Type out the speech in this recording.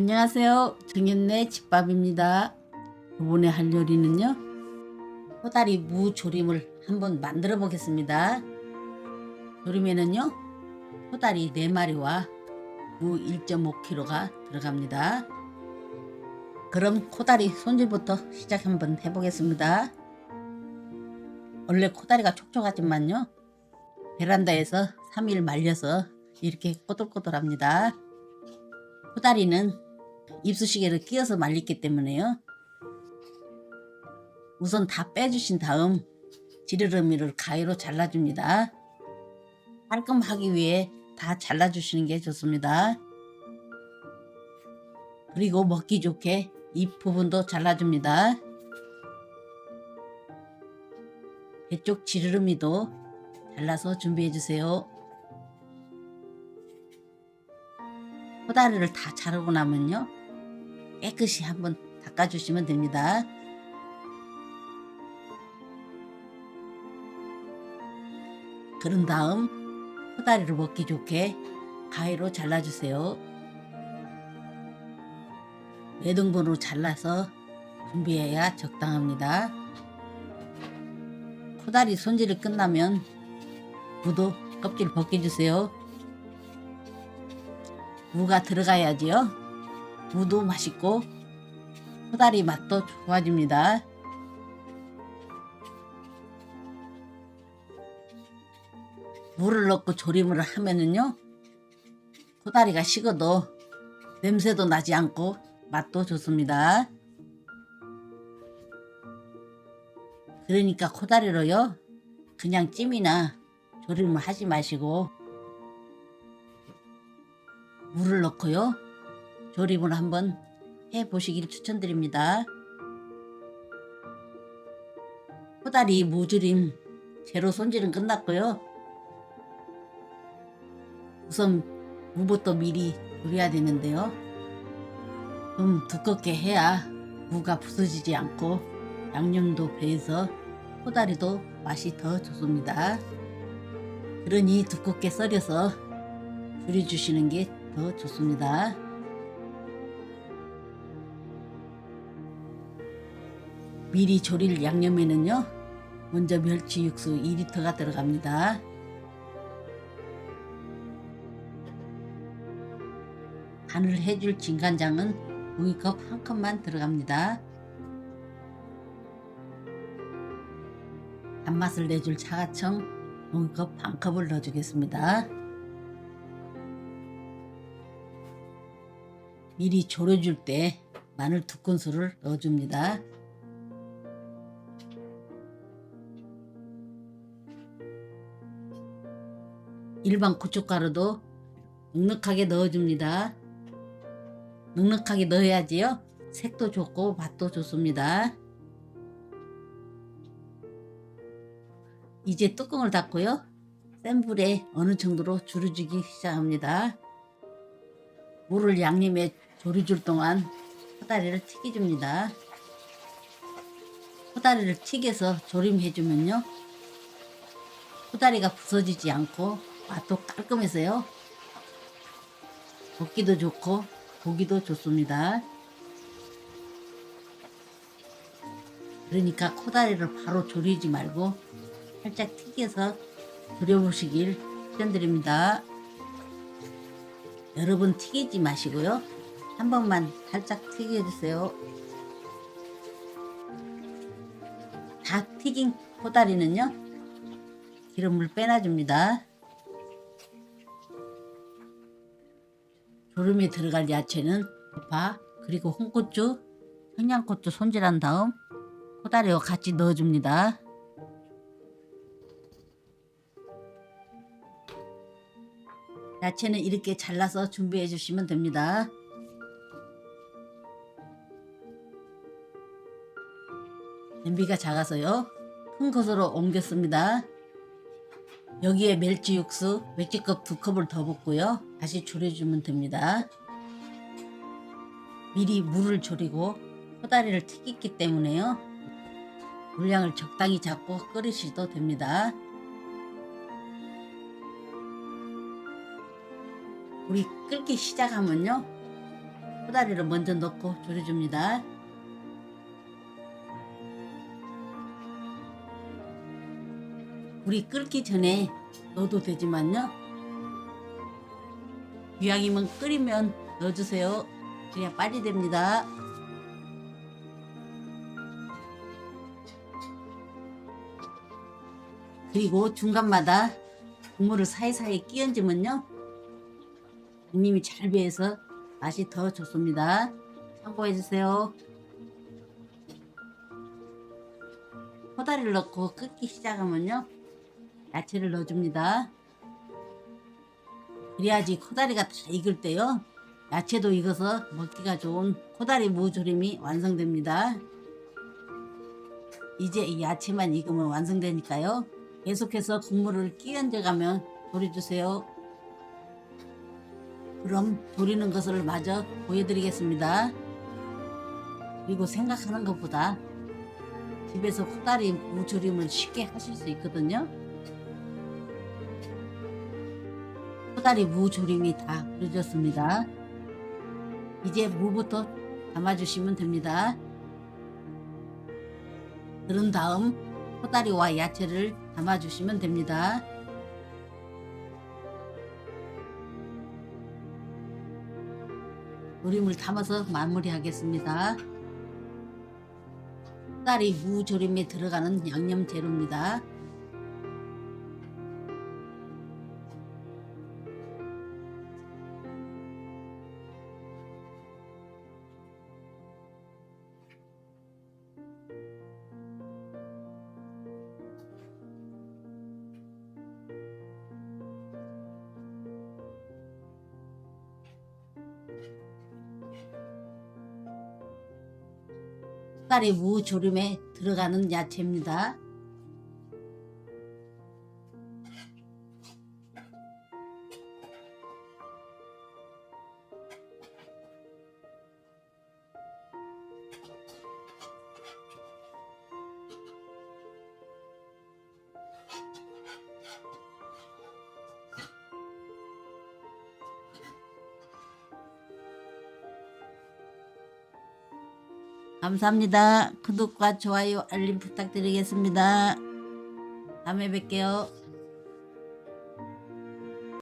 안녕하세요. 정연네 집밥입니다. 이번에 할 요리는요. 호다리 무 조림을 한번 만들어 보겠습니다. 조림에는요. 호다리 4마리와 무 1.5kg가 들어갑니다. 그럼 코다리 손질부터 시작 한번 해보겠습니다. 원래 코다리가 촉촉하지만요. 베란다에서 3일 말려서 이렇게 꼬들꼬들합니다. 코다리는 입수시개를 끼워서 말렸기 때문에요. 우선 다 빼주신 다음 지느러미를 가위로 잘라줍니다. 깔끔하기 위해 다 잘라주시는 게 좋습니다. 그리고 먹기 좋게 잎 부분도 잘라줍니다. 배쪽 지느러미도 잘라서 준비해 주세요. 호다리를 다 자르고 나면요 깨끗이 한번 닦아주시면 됩니다. 그런 다음 호다리를 먹기 좋게 가위로 잘라주세요. 네 등분으로 잘라서 준비해야 적당합니다. 코다리 손질이 끝나면 무도 껍질 벗겨주세요. 무가 들어가야지요. 무도 맛있고 코다리 맛도 좋아집니다. 물을 넣고 조림을 하면은요. 코다리가 식어도 냄새도 나지 않고 맛도 좋습니다. 그러니까 코다리로요. 그냥 찜이나 조림을 하지 마시고 물을 넣고요. 조림을 한번 해 보시길 추천드립니다. 코다리 무조림 재료 손질은 끝났고요. 우선 무부터 미리 조려야 되는데요. 좀 두껍게 해야 무가 부서지지 않고 양념도 배서 코다리도 맛이 더 좋습니다. 그러니 두껍게 썰여서 줄여주시는 게 더 좋습니다. 미리 조릴 양념에는요, 먼저 멸치 육수 2리터가 들어갑니다. 간을 해줄 진간장은 종이컵 한 컵만 들어갑니다. 단맛을 내줄 차가청 종이컵 반 컵을 넣어주겠습니다. 미리 졸여줄 때 마늘 두 큰술을 넣어줍니다. 일반 고춧가루도 넉넉하게 넣어줍니다. 넉넉하게 넣어야지요. 색도 좋고 맛도 좋습니다. 이제 뚜껑을 닫고요. 센 불에 어느 정도로 줄여주기 시작합니다. 물을 양념에 졸여줄 동안 호다리를 튀겨줍니다. 호다리를 튀겨서 조림해주면요. 호다리가 부서지지 않고 맛도 깔끔해서요. 먹기도 좋고 보기도 좋습니다. 그러니까 코다리를 바로 조리지 말고 살짝 튀겨서 졸여보시길 추천드립니다. 여러분 튀기지 마시고요. 한 번만 살짝 튀겨주세요. 다 튀긴 코다리는요. 기름을 빼놔줍니다. 조림에 들어갈 야채는 파 그리고 홍고추, 청양고추 손질한 다음 코다리와 같이 넣어줍니다. 야채는 이렇게 잘라서 준비해 주시면 됩니다. 냄비가 작아서요. 큰 것으로 옮겼습니다. 여기에 멸치 육수 멸치컵 두 컵을 더 붓고요. 다시 졸여주면 됩니다. 미리 물을 졸이고 코다리를 튀겼기 때문에요. 물량을 적당히 잡고 끓이셔도 됩니다. 물이 끓기 시작하면요. 코다리를 먼저 넣고 졸여줍니다. 물이 끓기 전에 넣어도 되지만요. 이왕이면 끓이면 넣어주세요. 그래야 빨리 됩니다. 그리고 중간마다 국물을 사이사이 끼얹으면요. 국님이 잘 배해서 맛이 더 좋습니다. 참고해주세요. 호다리를 넣고 끓기 시작하면요. 야채를 넣어줍니다. 그래야지 코다리가 다 익을 때요. 야채도 익어서 먹기가 좋은 코다리 무조림이 완성됩니다. 이제 이 야채만 익으면 완성되니까요. 계속해서 국물을 끼얹어가면 졸여주세요. 그럼 졸이는 것을 마저 보여드리겠습니다. 그리고 생각하는 것보다 집에서 코다리 무조림을 쉽게 하실 수 있거든요. 코다리 무 조림이 다 끓여졌습니다. 이제 무부터 담아주시면 됩니다. 그런 다음 코다리와 야채를 담아주시면 됩니다. 조림을 담아서 마무리하겠습니다. 코다리 무 조림에 들어가는 양념 재료입니다. 코다리 무조림에 들어가는 야채입니다. 감사합니다. 구독과 좋아요, 알림 부탁드리겠습니다. 다음에 뵐게요.